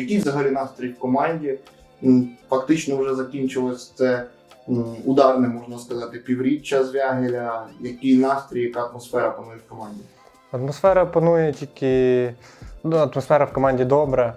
Який взагалі настрій в команді? Фактично вже закінчилось це ударне, можна сказати, півріччя Звягеля. Який настрій, яка атмосфера панує в команді? Атмосфера панує тільки. Ну, атмосфера в команді добра.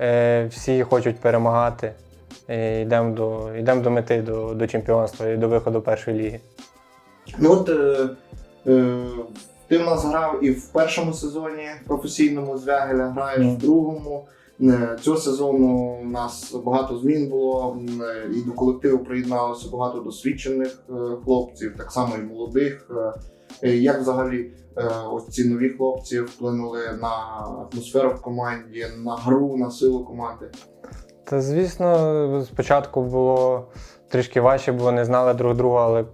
Е, всі хочуть перемагати. Е, йдемо до, йдемо до мети, до, до чемпіонства і до виходу першої ліги. Ну от е, е, ти в нас грав і в першому сезоні професійному Звягеля, граєш Мгм. в другому. Е, Цього сезону у нас багато змін було, е, і до колективу приєдналося багато досвідчених е, хлопців, так само і молодих. Як взагалі ось ці нові хлопці вплинули на атмосферу в команді, на гру, на силу команди? Та звісно, спочатку було трішки важче, бо не знали друг друга, але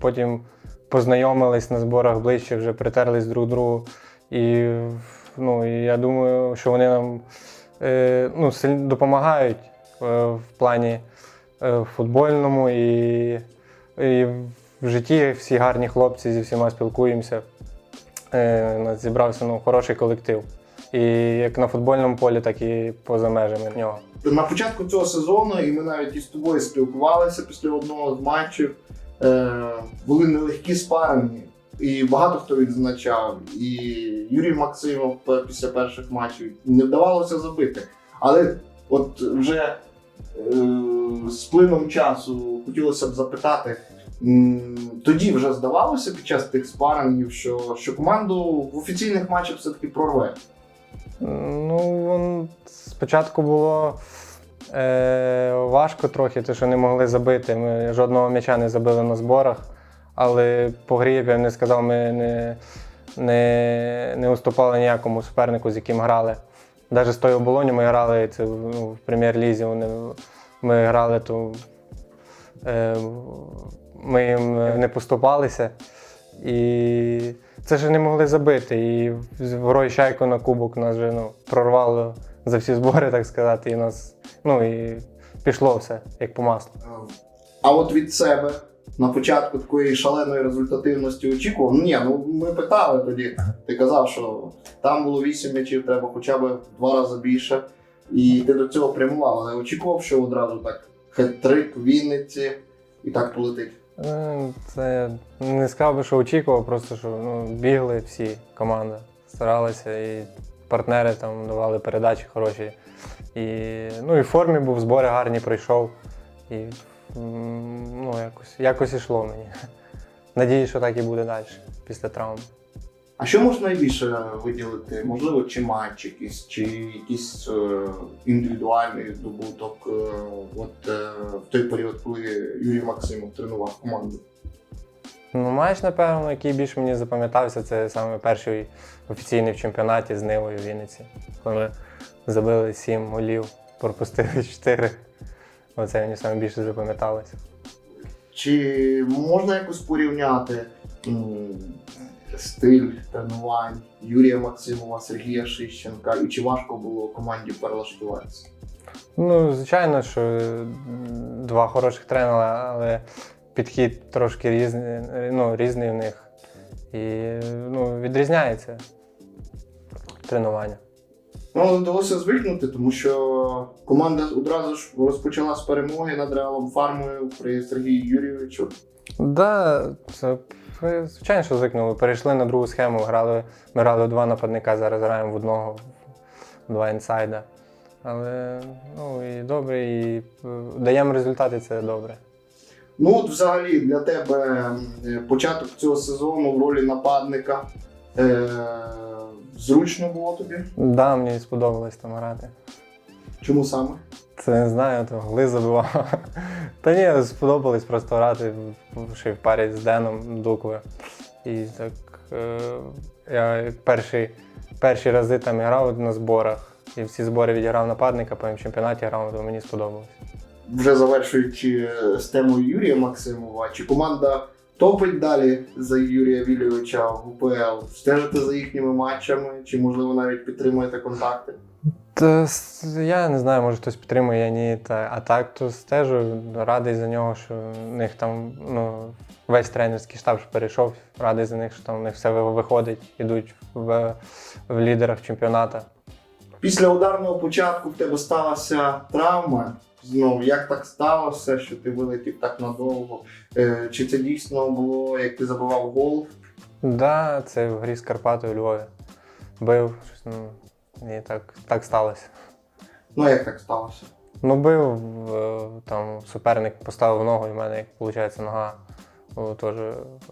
потім познайомились на зборах ближче, вже притерлись друг другу. І, ну, і я думаю, що вони нам ну, силь- допомагають е, в плані е, футбольному і, і в житті всі гарні хлопці, зі всіма спілкуємося. Е, нас зібрався ну, хороший колектив. І як на футбольному полі, так і поза межами нього. На початку цього сезону, і ми навіть із тобою спілкувалися після одного з матчів. Е, були нелегкі спарені, і багато хто відзначав. І Юрій Максимов після перших матчів не вдавалося забити. Але от вже е, з плином часу хотілося б запитати. Тоді вже здавалося під час тих спарингів, що, що команду в офіційних матчах все-таки прорве. Ну, спочатку було е, важко трохи, тому що не могли забити. Ми жодного м'яча не забили на зборах, але по грі, як я не сказав, ми не, не, не уступали ніякому супернику, з яким грали. Навіть з тою оболоню ми грали це, ну, в прем'єр-лізі. Ми грали, то е, ми їм не поступалися. І це ж не могли забити. І Грой Шайко на кубок нас вже ну, прорвало за всі збори, так сказати, і нас, ну і пішло все як по маслу. А от від себе на початку такої шаленої результативності очікував. Ні, ну ми питали тоді. Ти казав, що там було 8 м'ячів, треба хоча б два рази більше. І ти до цього прямував, але очікував, що одразу так хет-трик в Вінниці і так полетить. Е, Це не сказав би, що очікував, просто що ну, бігли всі команда, старалися, і партнери там давали передачі хороші. І, ну, і в формі був, збори гарні пройшов. І ну, якось, якось ішло мені. Надію, що так і буде далі після травм. А що можна найбільше виділити? Можливо, чи матч якийсь, чи якийсь е, індивідуальний здобуток е, от, е, в той період, коли Юрій Максимов тренував команду? Ну, матч, напевно, який більше мені запам'ятався, це саме перший офіційний в чемпіонаті з Нивою в Вінниці. Коли ми забили 7 голів, пропустили 4. Оце мені саме більше запам'яталося. Чи можна якось порівняти стиль тренувань Юрія Максимова, Сергія Шищенка, і чи важко було команді перелаштуватися? Ну, звичайно, що два хороших тренера, але підхід трошки різний, ну, різний в них. І ну, відрізняється тренування. Ну, вдалося звикнути, тому що команда одразу ж розпочала з перемоги над Реалом Фармою при Сергію Юрійовичу. Да, це е, звичайно, що звикнули. Перейшли на другу схему, грали, ми грали в два нападника, зараз граємо в одного, в два інсайда. Але ну і добре, і е, даємо результати, це добре. Ну, от взагалі для тебе початок цього сезону в ролі нападника. Е- зручно було тобі? Да, мені сподобалось там грати. Чому саме? Це не знаю, то гли забивав. Та ні, сподобалось просто грати ще в парі з Деном Дуквою. І так е, я перші, перші рази там грав на зборах. І всі збори відіграв нападника, потім в чемпіонаті грав, то мені сподобалось. Вже завершуючи з темою Юрія Максимова, чи команда топить далі за Юрія Вільовича в УПЛ? Стежите за їхніми матчами, чи можливо навіть підтримуєте контакти? Та я не знаю, може хтось підтримує, я ні. Та, а так то стежу, радий за нього, що в них там ну, весь тренерський штаб ж перейшов. Радий за них, що там в них все виходить, ідуть в, в лідерах чемпіоната. Після ударного початку в тебе сталася травма. Знову, як так сталося, що ти вилетів так надовго? Е, чи це дійсно було, як ти забивав гол? Да, це в грі з Карпатою у Львові. Бив, щось, ну, і так, так сталося. Ну, як так сталося? Ну, бив, е, там суперник поставив ногу, і в мене, як виходить, нога теж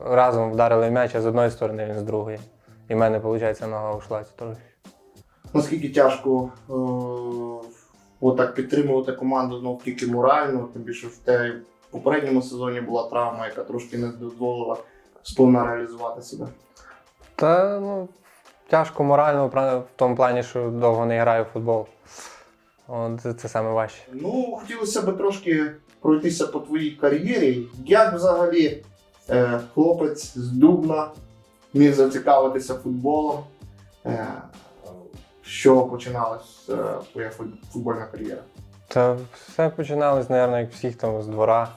разом вдарили м'яч, а з одної сторони він з другої. І в мене, виходить, нога ушла трохи. Наскільки тяжко е, отак підтримувати команду ну, тільки морально, тим більше в те в попередньому сезоні була травма, яка трошки не дозволила сповна реалізувати себе. Та ну, тяжко морально в тому плані, що довго не граю в футбол. От, це, це саме важче. Ну, хотілося б трошки пройтися по твоїй кар'єрі. Як взагалі е, хлопець з Дубна міг зацікавитися футболом? Е, що починалась е, твоя футбольна кар'єра? Та все починалось, мабуть, як всіх там з двора.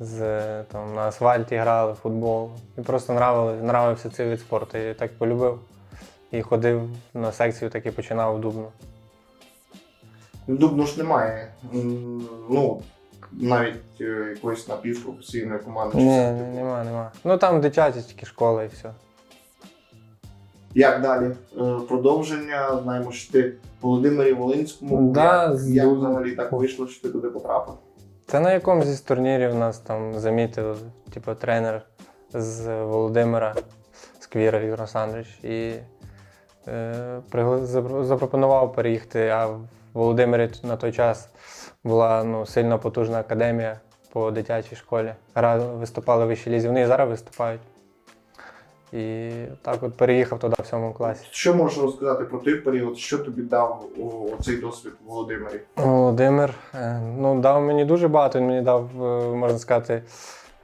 З, там, на асфальті грали футбол. І просто нравилось, нравився цей вид спорту. І так полюбив. І ходив на секцію, так і починав в Дубну. Дубну ж немає. Ну, навіть е, якоїсь напівпрофесійної команди. Ні, нема, нема. Ну там дитячі тільки школа і все. Як далі? Е, Продовження. Знаємо, що ти Володимирі Волинському. Да, як, з як взагалі так вийшло, що ти туди потрапив? Та на якомусь із турнірів нас там замітив, типу, тренер з Володимира Сквіра Ігор Олександрович, і е, пригла- запропонував переїхати. А в Володимирі на той час була ну, сильно потужна академія по дитячій школі. Гра- Виступали в вищій лізі, вони і зараз виступають. І так от переїхав туди в сьомому класі. Що можеш розказати про той період? Що тобі дав цей досвід в Володимирі? Володимир е, ну, дав мені дуже багато. Він мені дав, е, можна сказати,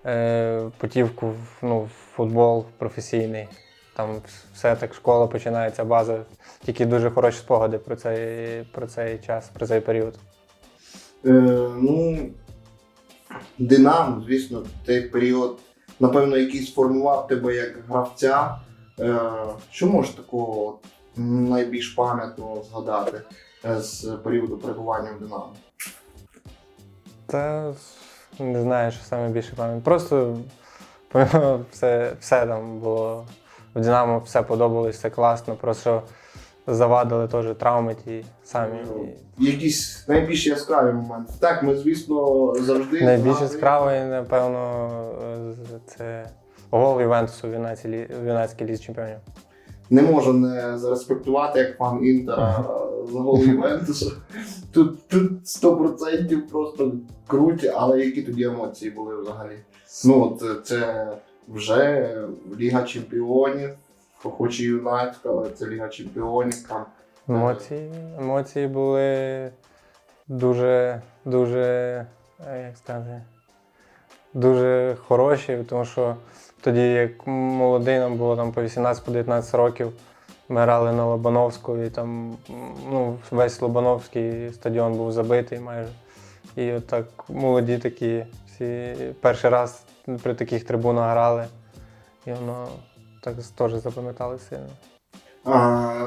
е, путівку в, ну, в футбол професійний. Там все так, школа починається, база. Тільки дуже хороші спогади про цей, про цей час, про цей період. Е, ну, Динамо, звісно, той період, напевно, який сформував тебе як гравця. Е, що можеш такого найбільш пам'ятного згадати е, з періоду перебування в Динамо? Та не знаю, що саме більше пам'ятаю. Просто все, все там було в Динамо, все подобалось, все класно. Просто завадили теж травми ті самі. І Якісь найбільш яскраві моменти. Так, ми, звісно, завжди. Найбільш яскравий, напевно, це гол Ювентусу в Юнацькій лі- в Юнацькій лізі чемпіонів. не можу не зареспектувати як фан Інтера за гол Ювентусу. Тут, тут 100% просто круті, але які тоді емоції були взагалі? Ну, от це вже Ліга Чемпіонів, хоч і юнацька, але це Ліга Чемпіонів. Там Емоції, емоції були дуже, дуже, е, як сказати, дуже хороші, тому що тоді, як молодий, нам було там по 18-19 років, ми грали на Лобановську, і там ну, весь Лобановський стадіон був забитий майже. І от так молоді такі, всі перший раз при таких трибунах грали. І воно так теж запам'ятали сильно. а,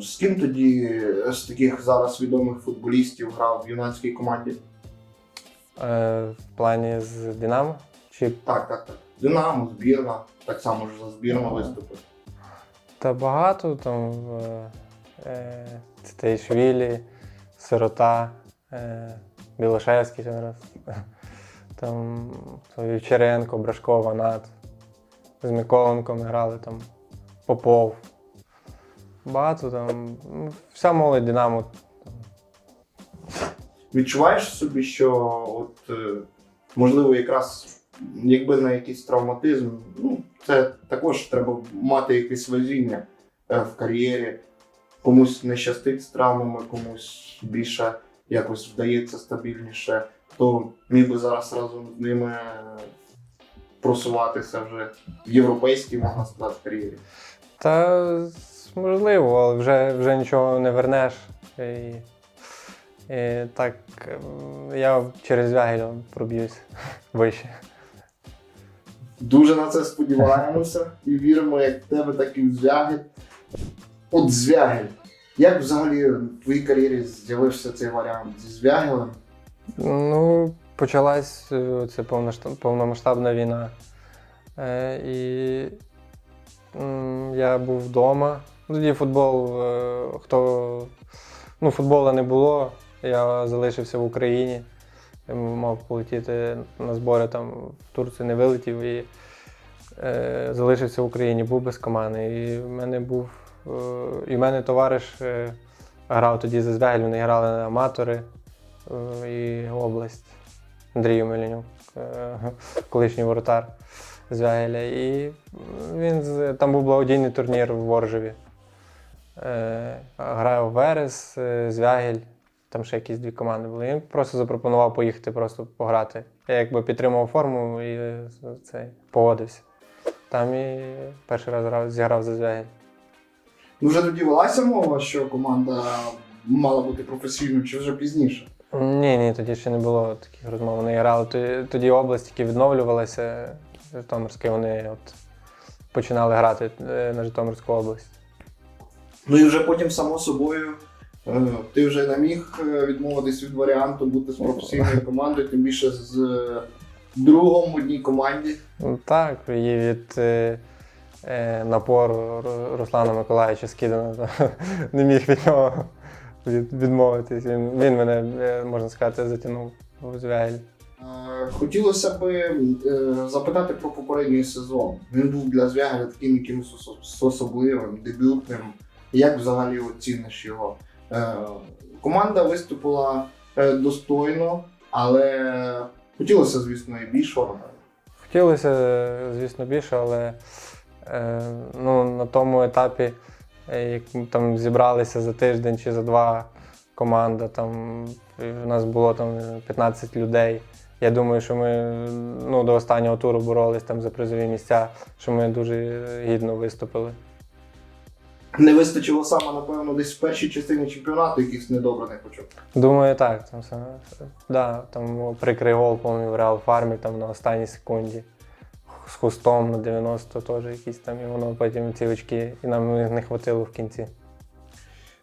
з ким тоді з таких зараз відомих футболістів грав в юнацькій команді? Е, в плані з Динамо? Чи Так, так, так. Динамо, збірна, так само ж за збірну виступив. та багато там е, е, Цитейшвілі, Сирота, е, Білошевський один раз. Там Вівчаренко, Брашко, Ванат. З Миколенком грали там Попов. Багато там. ну, Вся молодь Динамо. Відчуваєш собі, що от, е, можливо, якраз якби на якийсь травматизм, ну, це також треба мати якесь везіння е, в кар'єрі. Комусь не щастить з травмами, комусь більше якось вдається стабільніше, то міг би зараз разом з ними просуватися вже в європейській, можна сказати, кар'єрі. Та можливо, але вже, вже нічого не вернеш. І, і так, ем, я через Вягель проб'юсь вище. Дуже на це сподіваємося і віримо як в тебе, так і в Звягель. От Звягель. Як взагалі в твоїй кар'єрі з'явився цей варіант зі Звягелем? Ну, почалась е, це повномасштабна війна. Е, і я був вдома. Тоді футбол, е, хто. Ну, футболу не було. Я залишився в Україні. Я мав полетіти на збори там в Турцію не вилетів і е, залишився в Україні, був без команди. І в мене був. Е, і в мене товариш е, грав тоді за Звягель, вони грали на аматори е, і область. Андрій Мельнюк, е, колишній воротар з Вягеля. І він там був благодійний турнір в Воржеві. Е, Грав Верес, е, Звягель, там ще якісь дві команди були. Він просто запропонував поїхати просто пограти. Я якби підтримав форму і е, цей, погодився. Там і перший раз зіграв за Звягель. Ну вже тоді велася мова, що команда мала бути професійною, чи вже пізніше? Ні, ні, тоді ще не було таких розмов. Вони грали. Тоді, тоді область тільки відновлювалася. Житомирське, вони от починали грати е, на Житомирську область. Ну і вже потім, само собою, е, ти вже не міг е, відмовитись від варіанту бути з професійною командою, тим більше з другом в одній команді. Ну, Так, і від напору Руслана Миколаївича Скидана не міг від нього відмовитись. Він, він мене, е, можна сказати, затягнув у Звягель. Хотілося б е, запитати про попередній сезон. Він був для Звягеля таким якимось особливим, дебютним. Як взагалі оціниш його? Е, Команда виступила достойно, але хотілося, звісно, і більшого. Хотілося, звісно, більше, але ну, на тому етапі, як там зібралися за тиждень чи за два команда, там в нас було там 15 людей. Я думаю, що ми ну, до останнього туру боролись там за призові місця, що ми дуже гідно виступили. Не вистачило саме, напевно, десь в першій частині чемпіонату якихось недобраних очок. Думаю, так. Там, все- да, там прикрий гол, по-моєму, в Реал Фармі там на останній секунді. З хустом на 90 теж якісь там, і воно потім ці очки, і нам не хватило в кінці.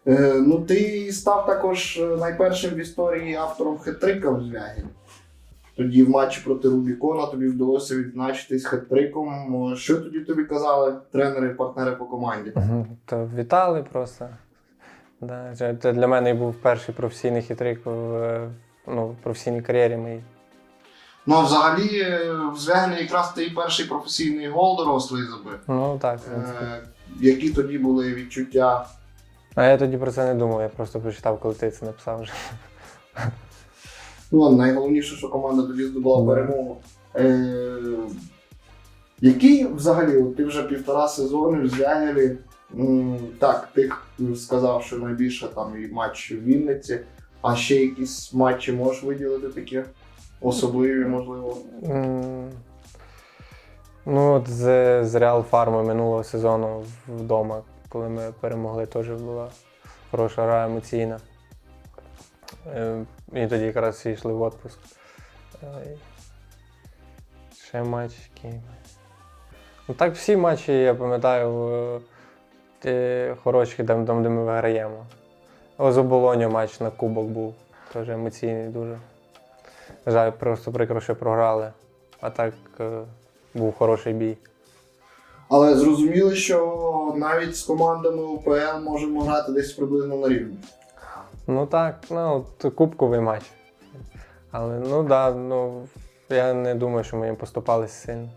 Е, ну, ти став також е, найпершим в історії автором хет-трика в Звягелі. Тоді в матчі проти Рубікона тобі вдалося відзначитись хет-триком. Що тоді тобі казали тренери і партнери по команді? То вітали просто. Да, це для мене був перший професійний хитрик в, е, ну, в професійній кар'єрі моїй. Ну, а взагалі, е, в Звягелі якраз і перший професійний гол дорослий забив. Ну так. Е, які тоді були відчуття? А я тоді про це не думав, я просто прочитав, коли ти це написав вже. Ну, найголовніше, що команда тоді здобула перемогу. Е, який взагалі, от ти вже півтора сезони в Звягелі. Так, ти сказав, що найбільше там і матч в Вінниці, а ще якісь матчі можеш виділити такі особливі, можливо. Ну, от з, з Реал Фарми минулого сезону вдома, коли ми перемогли, теж була хороша гра емоційна. Е, І тоді якраз всі йшли в відпуск. Ще матч який. Ну так всі матчі, я пам'ятаю, е, ті хороші, там, де ми виграємо. О, з оболоню матч на кубок був. Теж емоційний дуже. Жаль, просто прикро, що програли. А так е, був хороший бій. Але зрозуміли, що навіть з командами УПЛ можемо грати десь приблизно на рівні. Ну так, ну, от кубковий матч. Але ну да, ну я не думаю, що ми їм поступалися сильно.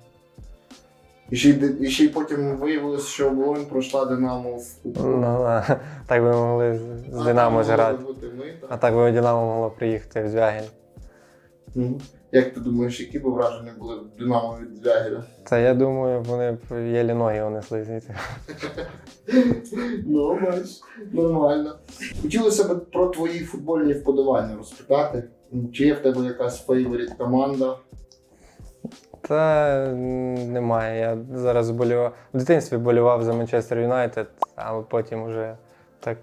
І ще, й і ще й потім виявилось, що Волонь пройшла Динамо в Кубку. Ну, да. так би могли з- з А Динамо там зіграти. могли бути ми, так? А так би Динамо могло приїхати в Звягель. Як ти думаєш, які б враження були в Динамо від Звягеля? Це я думаю, вони б єлі ноги унесли звідти. Ну, бач, нормально. Хотілося б про твої футбольні вподобання розпитати. Чи є в тебе якась фейворіт команда? Та немає. Я зараз болював. В дитинстві болював за Манчестер Юнайтед, а потім вже так,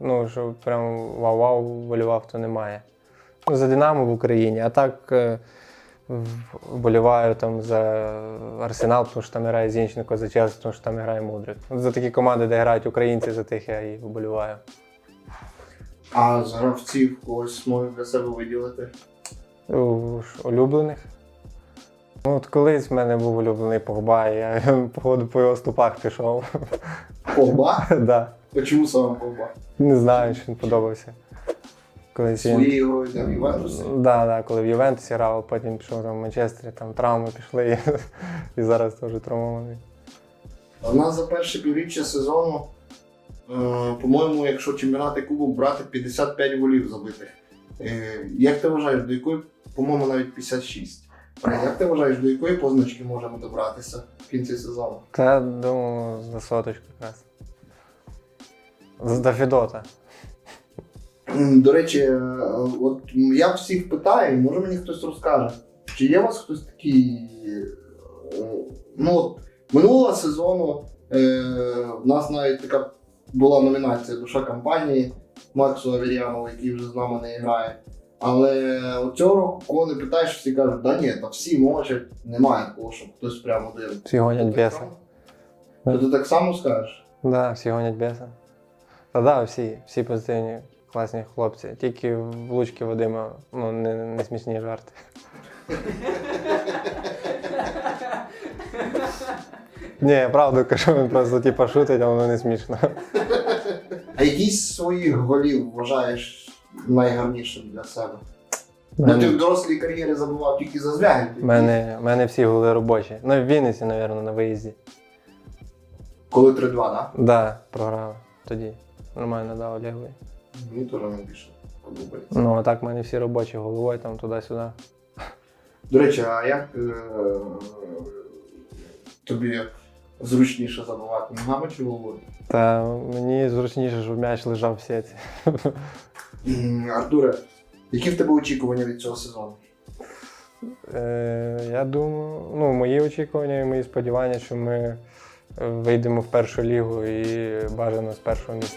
ну, що прям вау-вау болював, то немає. За Динамо в Україні. А так е, вболіваю там за Арсенал, тому що там грає Зінченко, за Челсі, тому що там грає Мудрик. За такі команди, де грають українці, за тих я і вболіваю. А з гравців когось можеш для себе виділити? Улюблених. Ну, от колись в мене був улюблений Погба, і я походу по його стопах пішов. Погба? да. Чому саме Погба? Не знаю, що він подобався. Колись він... Своєю грою для Ювентуса? Да, да, коли в Ювентусі грав, потім пішов там в Манчестері, там травми пішли, і, і зараз теж травмований. У нас за перше півріччя сезону, е, по-моєму, якщо чемпіонати кубок брати 55 голів забитих. Е, як ти вважаєш, до якої, по-моєму, навіть 56. Е, Як ти вважаєш, до якої позначки можемо добратися в кінці сезону? Та думаю, за соточку якраз. До Фідота. До речі, е, от я всіх питаю, може мені хтось розкаже, чи є у вас хтось такий. е, Ну, от, минулого сезону е, в нас навіть така була номінація Душа компанії Максу Авір'янову, який вже з нами не грає. Але от цього року, кого не питаєш, всі кажуть, да ні, та всі можуть, немає такого, щоб хтось прямо один. Всі гонять беса. Ти так само скажеш? Да, всі гонять беса. Та да, всі, всі позитивні, класні хлопці. Тільки в лучки Вадима ну, не, не смішні жарти. Ні, я правду кажу, він просто типа шутить, а воно не смішно. А якийсь з своїх голів вважаєш найгарнішим для себе? Ну, ти в дорослій кар'єрі забував тільки за звягель. мене, мене всі голи робочі. Ну, в Вінниці, мабуть, на виїзді. Коли 3-2, так? Да, програли тоді. Нормально дав Олегові. Мені теж не більше подобається. Ну, а так в мене всі робочі головою, там туди-сюди. До речі, а як е, тобі зручніше забивати ногами чи головою? Та мені зручніше, щоб м'яч лежав в сіті. М, Артуре, які в тебе очікування від цього сезону? Е, я думаю, ну, мої очікування і мої сподівання, що ми е, вийдемо в першу лігу і бажано з першого місця.